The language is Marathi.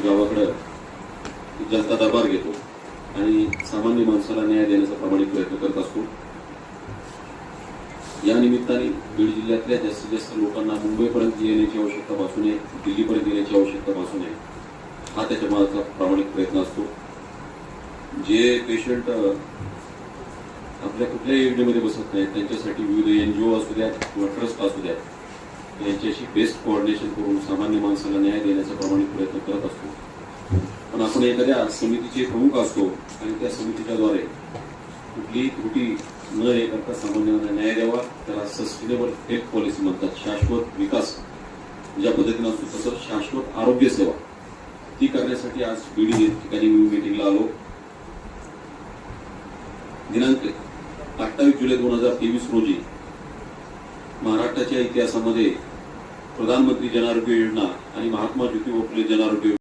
की गावाकडं जनता दरबार घेतो आणि सामान्य माणसाला न्याय देण्याचा प्रामाणिक प्रयत्न करत असतो. या निमित्ताने बीड जिल्ह्यातल्या जास्तीत जास्त लोकांना मुंबईपर्यंत येण्याची आवश्यकता भासू नये दिल्लीपर्यंत येण्याची आवश्यकता भासू नये हा त्याच्या मागचा प्रामाणिक प्रयत्न असतो. जे पेशंट आपल्या कुठल्याही योजनेमध्ये बसत नाहीत त्यांच्यासाठी विविध एनजीओ असू द्यात किंवा ट्रस्ट असू द्यात यांच्याशी बेस्ट कोऑर्डिनेशन करून सामान्य माणसाला न्याय देण्याचा प्रामाणिक प्रयत्न करत असतो. पण आपण एखाद्या समितीचे प्रमुख असतो आणि त्या समितीच्या द्वारे कुठलीही त्रुटी न हे करता सामान्यांना न्याय द्यावा. त्याला सस्टेनेबल हेल्थ पॉलिसी म्हणतात. शाश्वत विकास ज्या पद्धतीनं असतो तसं शाश्वत आरोग्य सेवा. ती करण्यासाठी आज बीडी ठिकाणी मी मीटिंगला आलो. दिनांक अठ्ठावीस जुलै दोन हजार तेवीस रोजी महाराष्ट्राच्या इतिहासामध्ये प्रधानमंत्री जन आरोग्य योजना आणि महात्मा ज्योतिबा फुले जन आरोग्य